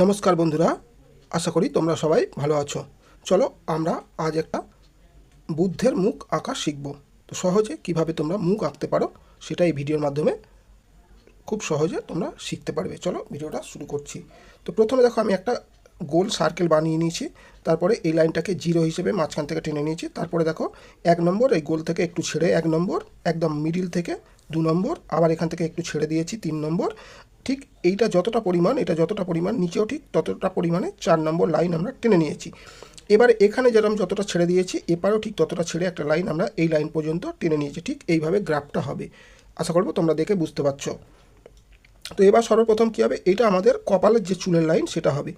নমস্কার বন্ধুরা, আশা করি তোমরা সবাই ভালো আছো। চলো আমরা আজ একটা বুদ্ধের মুখ আঁকা শিখব। তো সহজে কীভাবে তোমরা মুখ আঁকতে পারো সেটা এই ভিডিওর মাধ্যমে খুব সহজে তোমরা শিখতে পারবে। চলো ভিডিওটা শুরু করছি। তো প্রথমে দেখো, আমি একটা গোল সার্কেল বানিয়ে নিয়েছি। তারপরে এই লাইনটাকে জিরো হিসেবে মাঝখান থেকে টেনে নিয়েছি। তারপরে দেখো, এক নম্বর, এই গোল থেকে একটু ছেড়ে এক নম্বর, একদম মিডিল থেকে দু নম্বর, আবার এখান থেকে একটু ছেড়ে দিয়েছি তিন নম্বর। ঠিক এইটা যতটা পরিমাণ, এটা যতটা পরিমাণ, নিচেও ঠিক ততটা পরিমাণে চার নম্বর লাইন আমরা টেনে নিয়েছি। এবার এখানে যেরকম যতটা ছেড়ে দিয়েছি, এপারেও ঠিক ততটা ছেড়ে একটা লাইন আমরা এই লাইন পর্যন্ত টেনে নিয়েছি। ঠিক এইভাবে গ্রাফটা হবে। আশা করব তোমরা দেখে বুঝতে পারছ। তো এবার সর্বপ্রথম কী হবে? এটা আমাদের কপালের যে চুলের লাইন সেটা হবে।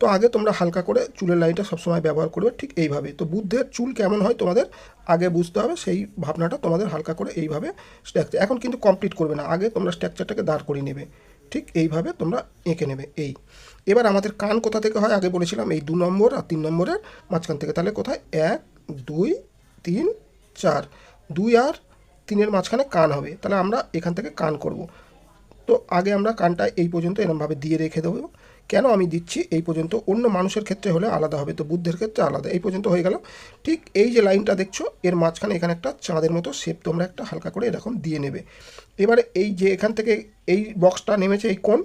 তো আগে তোমরা হালকা করে চুলের লাইনটা সবসময় ব্যবহার করবে ঠিক এইভাবে। তো বুদ্ধের চুল কেমন হয় তোমাদের আগে বুঝতে হবে, সেই ভাবনাটা তোমাদের হালকা করে এইভাবে স্ট্রাকচার এখন কিন্তু কমপ্লিট করবে না, আগে তোমরা স্ট্রাকচারটাকে দাঁড় করিয়ে নেবে, ঠিক এইভাবে তোমরা এঁকে নেবে, এই। এবার আমাদের কান কোথা থেকে হয়? আগে বলেছিলাম এই দু নম্বর আর তিন নম্বরের মাঝখান থেকে, তাহলে কোথায়? এক, দুই, তিন, চার। দুই আর তিনের মাঝখানে কান হবে, তাহলে আমরা এখান থেকে কান করব। তো আগে আমরা কানটা এই পর্যন্ত এরমভাবে দিয়ে রেখে দেবো। কেন আমি দিচ্ছি? এই পর্যন্ত অন্য মানুষের ক্ষেত্রে হলে আলাদা হবে, তো বুদ্ধের ক্ষেত্রে আলাদা। এই পর্যন্ত হয়ে গেল। ঠিক এই যে লাইনটা দেখছ, এর মাঝখানে এখানে একটা চাঁদের মতো শেপ তোমরা একটা হালকা করে এরকম দিয়ে নেবে। এবারে এই যে এখান থেকে এই বক্সটা নেমেছে এই কোণ,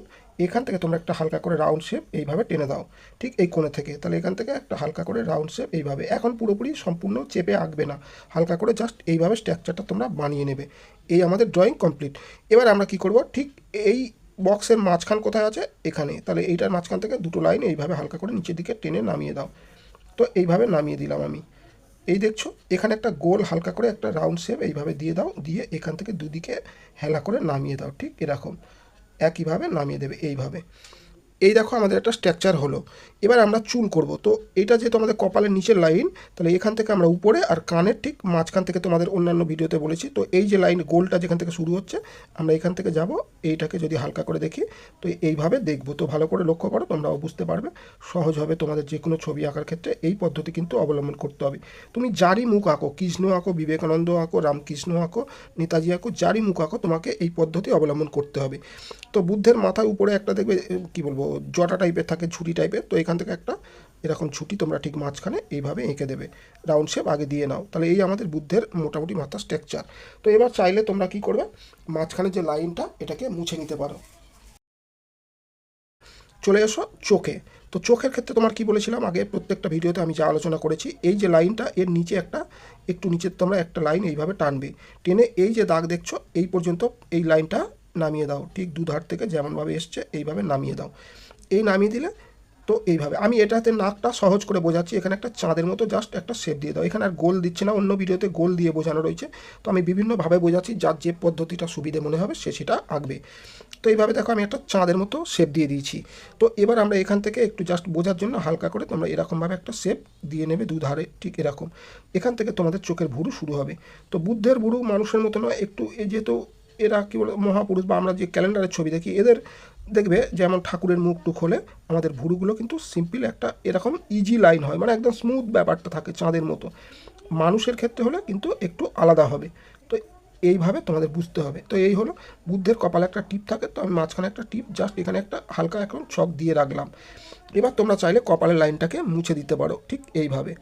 এখান থেকে তোমরা একটা হালকা করে রাউন্ড শেপ এইভাবে টেনে দাও। ঠিক এই কোণে থেকে, তাহলে এখান থেকে একটা হালকা করে রাউন্ড শেপ এইভাবে। এখন পুরোপুরি সম্পূর্ণ চেপে আঁকবে না। হালকা করে জাস্ট এইভাবে স্ট্রাকচারটা তোমরা বানিয়ে নেবে। এই আমাদের ড্রয়িং কমপ্লিট। এবার আমরা কি করব? ঠিক এই বক্সের মাঝখান কোথায় আছে? এখানে। তাহলে এইটার মাঝখান থেকে দুটো লাইন এইভাবে হালকা করে নিচের দিকে টেনে নামিয়ে দাও। তো এইভাবে নামিয়ে দিলাম আমি। এই দেখছ, এখানে একটা গোল হালকা করে একটা রাউন্ড শেপ এইভাবে দিয়ে দাও, দিয়ে এখান থেকে দুদিকে হেলা করে নামিয়ে দাও, ঠিক এরকম। একইভাবে নামিয়ে দেবে, এইভাবে। এই দেখো আমাদের একটা স্ট্রাকচার হলো। এবার আমরা চুল করব। তো এটা যেহেতু আমাদের কপালের নিচের লাইন তাহলে এখান থেকে আমরা উপরে আর কানের ঠিক মাঝখান থেকে তোমাদের অন্যান্য ভিডিওতে বলেছি। তো এই যে লাইন গোলটা যেখান থেকে শুরু হচ্ছে, আমরা এখান থেকে যাব। এইটাকে যদি হালকা করে দেখি, তো এইভাবে দেখব। তো ভালো করে লক্ষ্য করো, তোমরাও বুঝতে পারবে। সহজ হবে তোমাদের যে কোনো ছবি আঁকার ক্ষেত্রে। এই পদ্ধতি কিন্তু অবলম্বন করতে হবে। তুমি যারই মুখ আঁকো, কৃষ্ণ আঁকো, বিবেকানন্দ আঁকো, রামকৃষ্ণ আঁকো, নেতাজি আঁকো যারই মুখ আঁকো, তোমাকে এই পদ্ধতি অবলম্বন করতে হবে। তো বুদ্ধের মাথার উপরে একটা দেখবে, কি বলব জটা টাইপের থাকে ছুটি টাইপের তো এখান থেকে একটা এরকম ছুটি তোমরা ঠিক মাঝখানে এইভাবে এঁকে দেবে। রাউন্ড শেপ আগে দিয়ে নাও। তাহলে এই আমাদের বুদ্ধের মোটামুটি মাথার স্ট্রাকচার তো এবার চাইলে তোমরা কি করবে? মাঝখানে যে লাইনটা, এটাকে মুছে নিতে পারো। চলে এসো চোখে। তো চোখের ক্ষেত্রে তোমার কি বলেছিলাম? আগে প্রত্যেকটা ভিডিওতে আমি যা আলোচনা করেছি, এই যে লাইনটা, এর নিচে একটা, একটু নিচে তোমরা একটা লাইন এইভাবে টানবে। টেনে এই যে দাগ দেখছ, এই পর্যন্ত এই লাইনটা নামিয়ে দাও। ঠিক দুধার থেকে যেমনভাবে এসছে, এইভাবে নামিয়ে দাও। এই নামিয়ে দিলে, তো এইভাবে। আমি এটাতে নাকটা সহজ করে বোঝাচ্ছি। এখানে একটা চাঁদের মতো জাস্ট একটা শেপ দিয়ে দাও। এখানে আর গোল দিচ্ছে না, অন্য ভিডিওতে গোল দিয়ে বোঝানো রয়েছে। তো আমি বিভিন্নভাবে বোঝাচ্ছি, যার যে পদ্ধতিটা সুবিধে মনে হবে সে সেটা আঁকবে। তো এইভাবে দেখো, আমি একটা চাঁদের মতো শেপ দিয়ে দিয়েছি। তো এবার আমরা এখান থেকে একটু জাস্ট বোঝার জন্য হালকা করে তোমরা এরকমভাবে একটা শেপ দিয়ে নেবে দুধারে, ঠিক এরকম। এখান থেকে তোমাদের চোখের ভুরু শুরু হবে। তো বুদ্ধের ভুরু মানুষের মতো নয়, একটু যেহেতু এরা কী বলে, মহাপুরুষ বা আমরা যে ক্যালেন্ডারের ছবি দেখি, এদের দেখবে যেমন ঠাকুরের মুখ টুক হলে আমাদের ভুরুগুলো কিন্তু সিম্পল একটা এরকম ইজি লাইন হয় মানে একদম স্মুথ ব্যাপারটা থাকে চাঁদের মতো। মানুষের ক্ষেত্রে হলে কিন্তু একটু আলাদা হবে। তো এইভাবে তোমাদের বুঝতে হবে। তো এই হলো বুদ্ধের কপালে একটা টিপ থাকে, তো আমি মাঝখানে একটা টিপ জাস্ট এখানে একটা হালকা এখন ছক দিয়ে রাখলাম। এবার তোমরা চাইলে কপালের লাইনটাকে মুছে দিতে পারো, ঠিক এইভাবে।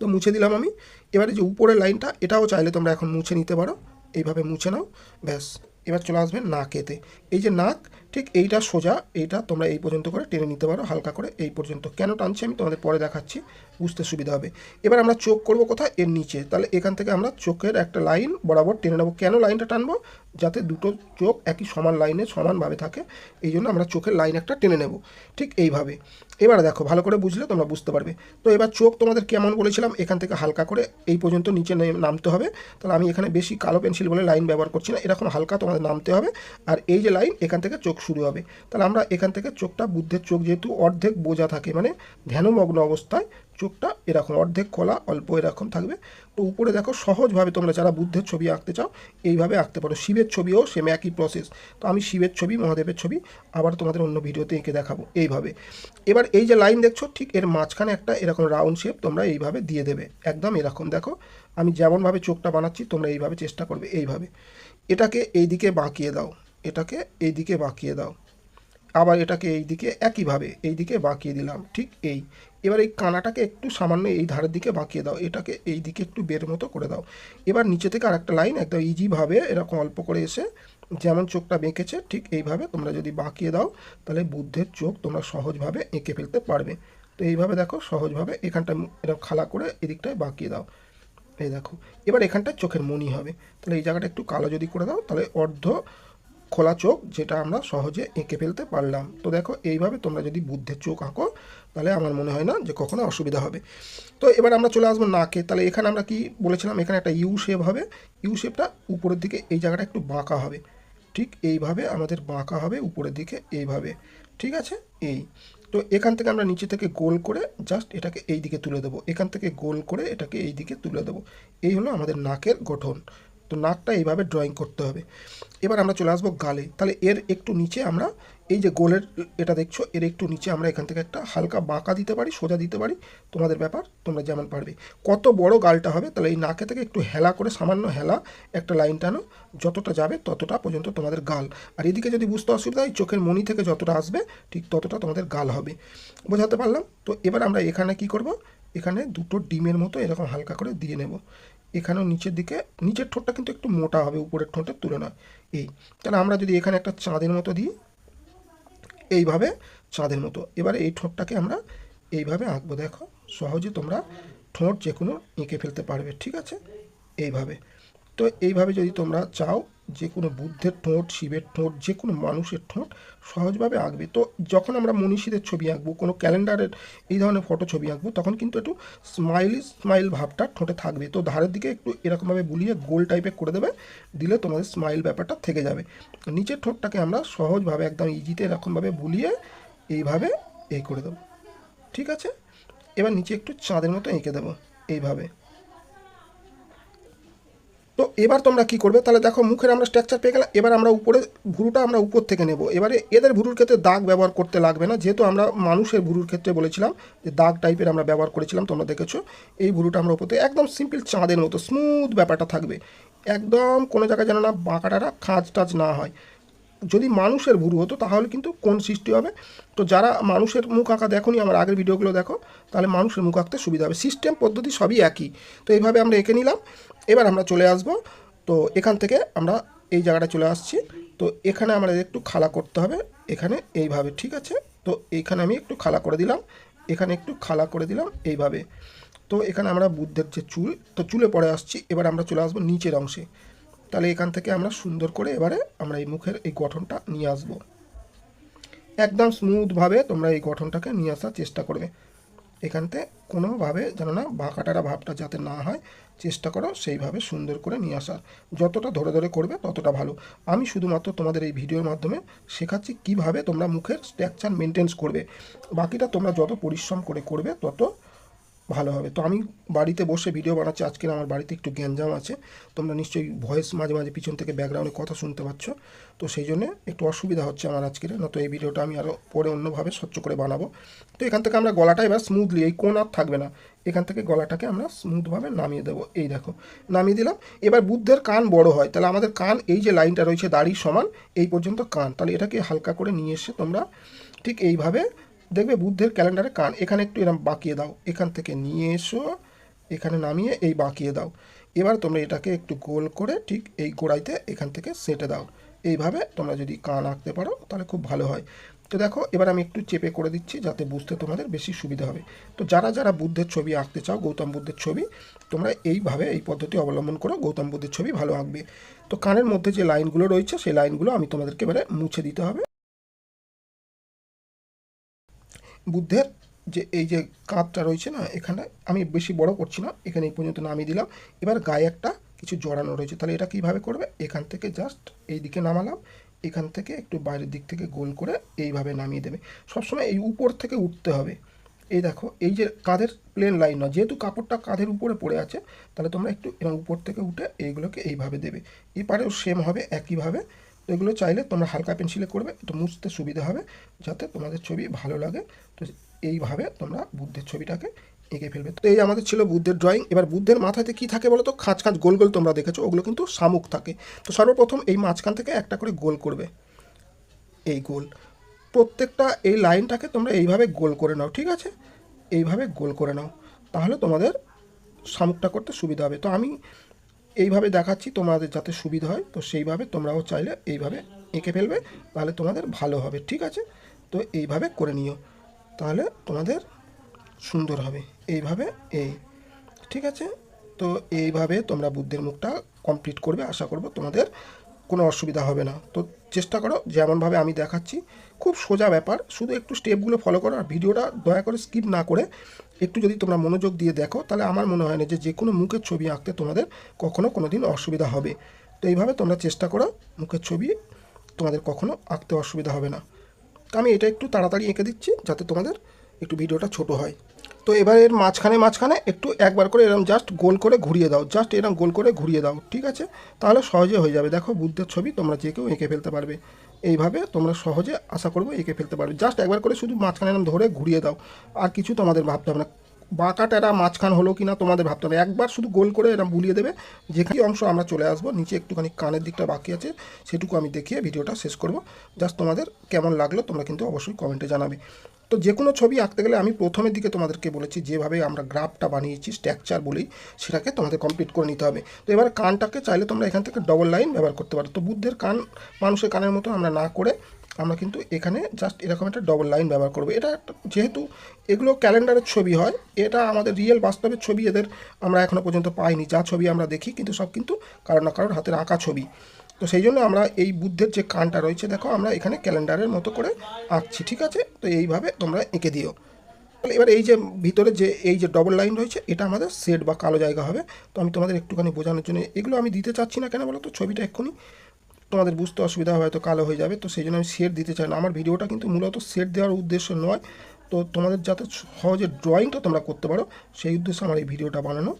তো মুছে দিলাম আমি। এবারে যে উপরের লাইনটা, এটাও চাইলে তোমরা এখন মুছে নিতে পারো। এইভাবে মুছে নাও ব্যাস। এবার চলে আসবে নাকেতে এই যে নাক ঠিক এইটা সোজা, এইটা তোমরা এই পর্যন্ত করে টেনে নিতে পারো, হালকা করে এই পর্যন্ত। কেন টানছি আমি? তোমাদের পরে দেখাচ্ছি, বুঝতে সুবিধা হবে। এবার আমরা চোখ করব কোথায়? এর নিচে। তাহলে এখান থেকে আমরা চোখের একটা লাইন বরাবর টেনে নেব। কেন লাইনটা টানবো? যাতে দুটো চোখ একই সমান লাইনে, সমানভাবে থাকে। এই জন্য আমরা চোখের লাইন একটা টেনে নেব। ঠিক এইভাবে। এবার দেখো, ভালো করে বুঝলে তোমরা বুঝতে পারবে। তো এবার চোখ তোমাদের কেমন বলেছিলাম? এখান থেকে হালকা করে এই পর্যন্ত নিচে নামতে হবে। তাহলে আমি এখানে বেশি কালো পেন্সিল বলে লাইন ব্যবহার করছি না। এরকম হালকা তোমাদের নামতে হবে। আর এই যে লাইন, এখান থেকে চোখ শুরু হবে। তাহলে আমরা এখান থেকে চোখটা, বুদ্ধের চোখ যেহেতু অর্ধেক বোঝা থাকে মানে ধ্যানমগ্ন অবস্থায় চোখটা এরকম, অর্ধেক খোলা, অল্প এরকম থাকবে। তো উপরে দেখো, সহজভাবে তোমরা যারা বুদ্ধের ছবি আঁকতে চাও, এইভাবে আঁকতে পারো। শিবের ছবিও সেম একই প্রসেস তো আমি শিবের ছবি, মহাদেবের ছবি আবার তোমাদের অন্য ভিডিওতে এঁকে দেখাবো এইভাবে। এবার এই যে লাইন দেখছ, ঠিক এর মাঝখানে একটা এরকম রাউন্ড শেপ তোমরা এইভাবে দিয়ে দেবে। একদম এরকম, দেখো। আমি যেমনভাবে চোখটা বানাচ্ছি, তোমরা এইভাবে চেষ্টা করবে এইভাবে। এটাকে এইদিকে বাঁকিয়ে দাও। এটাকে এই দিকে বাঁকিয়ে দাও। আবার এটাকে এই দিকে একইভাবে এই দিকে বাঁকিয়ে দিলাম, ঠিক এই। এবার এই কানাটাকে একটু সামান্য এই ধারের দিকে বাঁকিয়ে দাও, এটাকে এই দিকে একটু বের মতো করে দাও। এবার নিচে থেকে আরেকটা লাইন একদম ইজিভাবে এরকম অল্প করে এসে যেমন চোখটা বেঁকেছে, ঠিক এইভাবে তোমরা যদি বাঁকিয়ে দাও, তাহলে বুদ্ধের চোখ তোমরা সহজভাবে এঁকে ফেলতে পারবে। তো এইভাবে দেখো, সহজভাবে এখানটা এরকম খালা করে এদিকটায় বাঁকিয়ে দাও। এই দেখো, এবার এখানটা চোখের মনি হবে। তাহলে এই জায়গাটা একটু কালো যদি করে দাও, তাহলে অর্ধ খোলা চোখ, যেটা আমরা সহজে এঁকে ফেলতে পারলাম। তো দেখো, এইভাবে তোমরা যদি বুদ্ধের চোখ আঁকো, তাহলে আমার মনে হয় না যে কখনো অসুবিধা হবে। তো এবার আমরা চলে আসব নাকে। তাহলে এখানে আমরা কি বলেছিলাম? এখানে একটা ইউ শেপ হবে। ইউ শেপটা উপরের দিকে এই জায়গাটা একটু বাঁকা হবে। ঠিক এইভাবে আমাদের বাঁকা হবে, উপরের দিকে এইভাবে। ঠিক আছে? এই। তো এখান থেকে আমরা নিচে থেকে গোল করে জাস্ট এটাকে এই দিকে তুলে দেবো। এখান থেকে গোল করে এটাকে এই দিকে তুলে দেবো। এই হলো আমাদের নাকের গঠন। তো নাকটা এইভাবে ড্রয়িং করতে হবে। এবার আমরা চলে আসব গালে। তাহলে এর একটু নিচে আমরা এই যে গোলের এটা দেখছ, এর একটু নিচে আমরা এখান থেকে একটা হালকা বাঁকা দিতে পারি, সোজা দিতে পারি। তোমাদের ব্যাপার, তোমরা যেমন পারবে। কত বড় গালটা হবে, তাহলে এই নাকে থেকে একটু হেলা করে, সামান্য হেলা একটা লাইন টানো। যতটা যাবে ততটা পর্যন্ত তোমাদের গাল। আর এদিকে যদি বুঝতে অসুবিধা হয়, চোখের মনি থেকে যতটা আসবে, ঠিক ততটা তোমাদের গাল হবে। বোঝাতে পারলাম? তো এবার আমরা এখানে কি করব? এখানে দুটো ডিমের মতো এরকম হালকা করে দিয়ে নেব। এখানেও নিচের দিকে, নিচের ঠোঁটটা কিন্তু একটু মোটা হবে, উপরের ঠোঁটের তুলনায়। এই, তাহলে আমরা যদি এখানে একটা চাঁদের মতো দিই, এইভাবে চাঁদের মতো। এবারে এই ঠোঁটটাকে আমরা এইভাবে আঁকবো, দেখো। সহজে তোমরা ঠোঁট যে কোনো এঁকে ফেলতে পারবে, ঠিক আছে? এইভাবে। তো এইভাবে যদি তোমরা চাও যে কোনো বুদ্ধের ঠোঁট, শিবের ঠোঁট যে কোনো মানুষের ঠোঁট সহজভাবে আঁকবে, তো যখন আমরা মনীষীদের ছবি আঁকবো, কোনো ক্যালেন্ডারের এই ধরনের ফটো ছবি আঁকবো, তখন কিন্তু একটু স্মাইলি স্মাইল ভাবটা ঠোঁটে থাকবে। তো ধারের দিকে একটু এরকমভাবে বুলিয়ে গোল টাইপের করে দেবে, দিলে তোমাদের স্মাইল ব্যাপারটা থেকে যাবে। নিচের ঠোঁটটাকে আমরা সহজভাবে একদম ইজিতে এরকমভাবে বুলিয়ে এইভাবে এই করে দেবো। ঠিক আছে? এবার নিচে একটু চাঁদের মতো এঁকে দেবো, এইভাবে। তো এবার তোমরা কি করবে? তাহলে দেখো মুখের আমরা স্ট্রাকচার পেয়ে গেলাম, এবার আমরা উপরে ভুরুটা আমরা উপর থেকে নেব। এবারে এদের ভুরুর ক্ষেত্রে দাগ ব্যবহার করতে লাগবে না, যেহেতু আমরা মানুষের ভুরুর ক্ষেত্রে বলেছিলাম যে দাগ টাইপের আমরা ব্যবহার করেছিলাম, তোমরা দেখেছ। এই ভুরুটা আমরা উপর থেকে একদম সিম্পল চাঁদের মতো স্মুথ ব্যাপারটা থাকবে। একদম কোনো জায়গায় যেন না বাঁকাটারা খাঁজ টাজ না হয়। যদি মানুষের ভুরু হতো, তাহলে কিন্তু কোন সৃষ্টি হবে? তো যারা মানুষের মুখ আঁকা দেখোনি, আমার আগের ভিডিওগুলো দেখো, তাহলে মানুষের মুখ আঁকতে সুবিধা হবে। সিস্টেম পদ্ধতি সবই একই। তো এইভাবে আমরা এঁকে নিলাম। এবার আমরা চলে আসব। তো এখান থেকে আমরা এই জায়গাটা চলে আসছি। তো এখানে আমাদের একটু খালা করতে হবে। এখানে এইভাবে, ঠিক আছে? তো এইখানে আমি একটু খালা করে দিলাম। এখানে একটু খালা করে দিলাম এইভাবে। তো এখানে আমরা বুদ্ধের যে চুল, তো চুলে পরে আসছি। এবার আমরা চলে আসব নিচের অংশে। তাহলে এখান থেকে আমরা সুন্দর করে এবারে আমরা এই মুখের এই গঠনটা নিয়ে আসব। একদম স্মুথভাবে তোমরা এই গঠনটাকে নিয়ে আসার চেষ্টা করবে। এখানতে কোনোভাবে যেন না বাঁকাটারা ভাবটা যাতে না হয়, চেষ্টা করো সেইভাবে সুন্দর করে নিয়ে আসার। যতটা ধরে ধরে করবে ততটা ভালো। আমি শুধুমাত্র তোমাদের এই ভিডিওর মাধ্যমে শেখাচ্ছি কীভাবে তোমরা মুখের স্ট্রাকচার মেনটেন্স করবে। বাকিটা তোমরা যত পরিশ্রম করে করবে, তত ভালো হবে। তো আমি বাড়িতে বসে ভিডিও বানাচ্ছি। আজকে আমার বাড়িতে একটু গ্যাঞ্জাম আছে। তোমরা নিশ্চয়ই ভয়েস মাঝে মাঝে পিছন থেকে ব্যাকগ্রাউন্ডে কথা শুনতে পাচ্ছ। তো সেই জন্য একটু অসুবিধা হচ্ছে আমার আজকের। না তো এই ভিডিওটা আমি আরও পরে অন্যভাবে স্বচ্ছ করে বানাবো। তো এখান থেকে আমরা গলাটা এবার স্মুথলি এই কোন আর থাকবে না। এখান থেকে গলাটাকে আমরা স্মুথভাবে নামিয়ে দেবো। এই দেখো, নামিয়ে দিলাম। এবার বুদ্ধের কান বড় হয়। তাহলে আমাদের কান, এই যে লাইনটা রয়েছে দাড়ির সমান, এই পর্যন্ত কান। তাহলে এটাকে হালকা করে নিয়ে এসে তোমরা ঠিক এইভাবে দেখবে বুদ্ধের ক্যালেন্ডারে কান, এখানে একটু এরকম বাঁকিয়ে দাও। এখান থেকে নিয়ে এসো, এখানে নামিয়ে এই বাঁকিয়ে দাও। এবার তোমরা এটাকে একটু গোল করে ঠিক এই গোড়াইতে এখান থেকে সেটে দাও। এইভাবে তোমরা যদি কান আঁকতে পারো, তাহলে খুব ভালো হয়। তো দেখো, এবার আমি একটু চেপে করে দিচ্ছি যাতে বুঝতে তোমাদের বেশি সুবিধা হবে। তো যারা যারা বুদ্ধের ছবি আঁকতে চাও, গৌতম বুদ্ধের ছবি, তোমরা এইভাবে এই পদ্ধতি অবলম্বন করো, গৌতম বুদ্ধের ছবি ভালো আঁকবে। তো কানের মধ্যে যে লাইনগুলো রয়েছে, সেই লাইনগুলো আমি তোমাদেরকে এবারে মুছে দিতে হবে। বুদ্ধের যে এই যে কাঁধটা রয়েছে না, এখানে আমি বেশি বড় করছি না, এখানে এই পর্যন্ত নামিয়ে দিলাম। এবার গায়ে একটা কিছু জড়ানো রয়েছে, তাহলে এটা কীভাবে করবে? এখান থেকে জাস্ট এই দিকে নামালাম, এখান থেকে একটু বাইরের দিক থেকে গোল করে এইভাবে নামিয়ে দেবে। সবসময় এই উপর থেকে উঠতে হবে। এই দেখো, এই যে কাঁধের প্লেন লাইন না, যেহেতু কাপড়টা কাঁধের উপরে পড়ে আছে, তাহলে তোমরা একটু এরকম উপর থেকে উঠে এইগুলোকে এইভাবে দেবে। এপারেও সেম হবে, একইভাবে তো এগুলো চাইলে তোমরা হালকা পেন্সিলে করবে একটু মুছতে সুবিধা হবে, যাতে তোমাদের ছবি ভালো লাগে। তো এইভাবে তোমরা বুদ্ধের ছবিটাকে এঁকে ফেলবে। তো এই আমাদের ছিল বুদ্ধের ড্রয়িং এবার বুদ্ধের মাথাতে কি থাকে বলো তো খাঁচ খাঁচ গোল গোল তোমরা দেখেছ, ওগুলো কিন্তু শামুক থাকে। তো সর্বপ্রথম এই মাঝখান থেকে একটা করে গোল করবে। এই গোল। প্রত্যেকটা এই লাইনটাকে তোমরা এইভাবে গোল করে নাও, ঠিক আছে? এইভাবে গোল করে নাও, তাহলে তোমাদের শামুকটা করতে সুবিধা হবে। তো আমি এইভাবে দেখাচ্ছি, তোমাদের যাতে সুবিধা হয়, তো সেইভাবে তোমরাও চাইলে এইভাবে এঁকে ফেলবে, তাহলে তোমাদের ভালো হবে, ঠিক আছে? তো এইভাবে করে নিও, তাহলে তোমাদের সুন্দর হবে, এইভাবে এই, ঠিক আছে? তো এইভাবে তোমরা বুদ্ধের মুখটা কমপ্লিট করবে, আশা করব তোমাদের কোনো অসুবিধা হবে না। তো চেষ্টা করো, যেমনভাবে আমি দেখাচ্ছি, খুব সোজা ব্যাপার, শুধু একটু স্টেপগুলো ফলো করো, আর ভিডিওটা দয়া করে স্কিপ না করে একটু যদি তোমরা মনোযোগ দিয়ে দেখো, তাহলে আমার মনে হয় না যে যে কোনো মুখের ছবি আঁকতে তোমাদের কখনো কোনো দিন অসুবিধা হবে। তো এইভাবে তোমরা চেষ্টা করো, মুখের ছবি তোমাদের কখনো আঁকতে অসুবিধা হবে না। তো আমি এটা একটু তাড়াতাড়ি এঁকে দিচ্ছি, যাতে তোমাদের একটু ভিডিওটা ছোট হয়। তো এবার এর মাঝখানে মাঝখানে একটু একবার করে এরকম জাস্ট গোল করে ঘুরিয়ে দাও জাস্ট এরকম গোল করে ঘুরিয়ে দাও, ঠিক আছে? তাহলে সহজে হয়ে যাবে। দেখো, বুদ্ধের ছবি তোমরা যে কেউ এঁকে ফেলতে পারবে। এইভাবে তোমরা সহজে আশা করব এঁকে ফেলতে পারবে। জাস্ট একবার করে শুধু মাঝখানে ধরে ঘুরিয়ে দাও। আর কিছু তোমাদের ভাবতে হবে না। বাঁকা টেরা মাঝখান হলো কি না তোমাদের ভাবতে হবে। একবার শুধু গোল করে এরকম বুলিয়ে দেবে যে কি অংশ আমরা চলে আসব, নিচে একটুখানি কানের দিকটা বাকি আছে, সেটুকু আমি দেখিয়ে ভিডিওটা শেষ করব। জাস্ট তোমাদের কেমন লাগল তোমরা কিন্তু অবশ্যই কমেন্টে জানাবে। তো যে কোনো ছবি আঁকতে গেলে আমি প্রথমের দিকে তোমাদেরকে বলেছি, যেভাবে আমরা গ্রাফটা বানিয়েছি, স্ট্রাকচার বলি সেটাকে তোমাদের কমপ্লিট করে নিতে হবে। তো এবার কানটাকে চাইলে তোমরা এখান থেকে ডবল লাইন ব্যবহার করতে পারো। তো বুদ্ধের কান, মানুষের কানের মতো আমরা না করে আমরা কিন্তু এখানে জাস্ট এরকম একটা ডবল লাইন ব্যবহার করব। এটা যেহেতু এগুলো ক্যালেন্ডারের ছবি হয়, এটা আমাদের রিয়েল বাস্তবের ছবি এদের আমরা এখনও পর্যন্ত পাইনি। যা ছবি আমরা দেখি, কিন্তু সব কিন্তু কারোর না কারোর হাতের আঁকা ছবি। তো সেই জন্য আমরা এই বুদ্ধের যে কানটা রয়েছে, দেখো আমরা এখানে ক্যালেন্ডারের মতো করে আঁকছি, ঠিক আছে? তো এইভাবে তোমরা এঁকে দিও। তাহলে এবার এই যে ভিতরে যে, এই যে ডবল লাইন রয়েছে, এটা আমাদের সেট বা কালো জায়গা হবে। তো আমি তোমাদের একটুখানি বোঝানোর জন্য, এগুলো আমি দিতে চাচ্ছি না কেন বলো তো? ছবিটা এক্ষুনি তোমাদের বুঝতে অসুবিধা হয়তো কালো হয়ে যাবে, তো সেই জন্য আমি সেট দিতে চাই না। আমার ভিডিওটা কিন্তু মূলত সেট দেওয়ার উদ্দেশ্য নয়, তো তোমাদের যাতে সহজে ড্রয়িংটা তোমরা করতে পারো, সেই উদ্দেশ্যে আমার এই ভিডিওটা বানানো।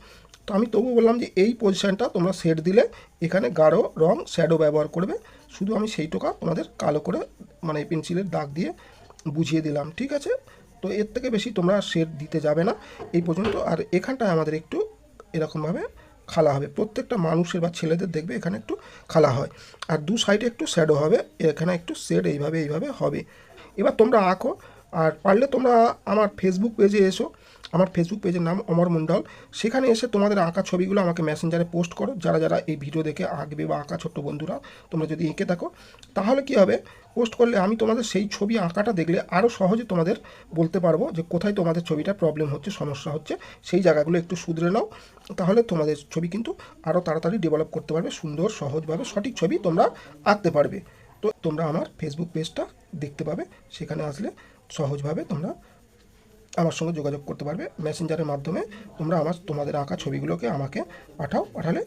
তো আমি তবু বললাম যে এই পজিশানটা তোমরা সেট দিলে এখানে গাঢ় রং শ্যাডো ব্যবহার করবে। শুধু আমি সেইটুকা তোমাদের কালো করে মানে পেন্সিলের দাগ দিয়ে বুঝিয়ে দিলাম, ঠিক আছে? তো এর থেকে বেশি তোমরা শেড দিতে যাবে না, এই পর্যন্ত। আর এখানটায় আমাদের একটু এরকমভাবে খালা হবে। প্রত্যেকটা মানুষের বা ছেলেদের দেখবে এখানে একটু খালা হয়। আর দু সাইডে একটু শ্যাডো হবে, এখানে একটু শেড এইভাবে এইভাবে হবে। এবার তোমরা আঁকো, আর পারলে তোমরা আমার ফেসবুক পেজে এসো। আমার ফেসবুক পেজের নাম অমর মণ্ডল। সেখানে এসে তোমাদের আঁকা ছবিগুলো আমাকে মেসেঞ্জারে পোস্ট করো। যারা যারা এই ভিডিও দেখে আঁকবে বা আঁকা ছোট্ট বন্ধুরা, তোমরা যদি এঁকে থাকো, তাহলে কি হবে? পোস্ট করলে আমি তোমাদের সেই ছবি আঁকাটা দেখলে আরও সহজে তোমাদের বলতে পারব যে কোথায় তোমাদের ছবিটা প্রবলেম হচ্ছে, সমস্যা হচ্ছে। সেই জায়গাগুলো একটু শুধরে নাও। তাহলে তোমাদের ছবি কিন্তু আরও তাড়াতাড়ি ডেভেলপ করতে পারবে। সুন্দর, সহজভাবে সঠিক ছবি তোমরা আঁকতে পারবে। তো তোমরা আমার ফেসবুক পেজটা দেখতে পাবে। সেখানে আসলে সহজভাবে তোমরা আমার সঙ্গে যোগাযোগ করতে পারবে মেসেঞ্জারের মাধ্যমে। তোমরা আমার, তোমাদের আঁকা ছবিগুলোকে আমাকে পাঠাও, পাঠালে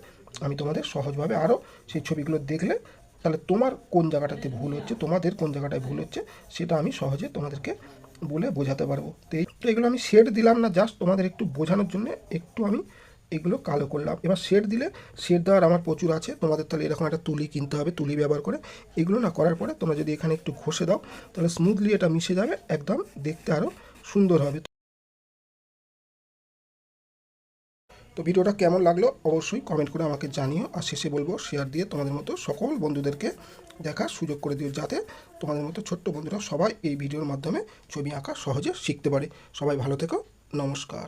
আমি তোমাদের সহজভাবে আরও সেই ছবিগুলো দেখলে তাহলে তোমার কোন জায়গাটাতে ভুল হচ্ছে, তোমাদের কোন জায়গাটায় ভুল হচ্ছে, সেটা আমি সহজে তোমাদেরকে বলে বোঝাতে পারব। তো এই তো এগুলো আমি শেড দিলাম না জাস্ট তোমাদের একটু বোঝানোর জন্য একটু আমি এগুলো কালো করলাম। এবার শেড দিলে শেড দেওয়ার আমার প্রচুর আছে, তোমাদের তাহলে এরকম একটা তুলি কিনতে হবে, তুলি ব্যবহার করে। এগুলো না করার পরে তোমরা যদি এখানে একটু ঘষে দাও, তাহলে স্মুথলি এটা মিশে যাবে, একদম দেখতে আরও সুন্দর হবে। তো ভিডিওটা কেমন লাগল অবশ্যই কমেন্ট করে আমাকে জানিও। আর শেষে বলব শেয়ার দিয়ে তোমাদের মতো সকল বন্ধুদেরকে দেখার সুযোগ করে দিও যাতে তোমাদের মতো ছোট্ট বন্ধুরা সবাই এই ভিডিওর মাধ্যমে ছবি আঁকা সহজে শিখতে পারে। সবাই ভালো থেকো, নমস্কার।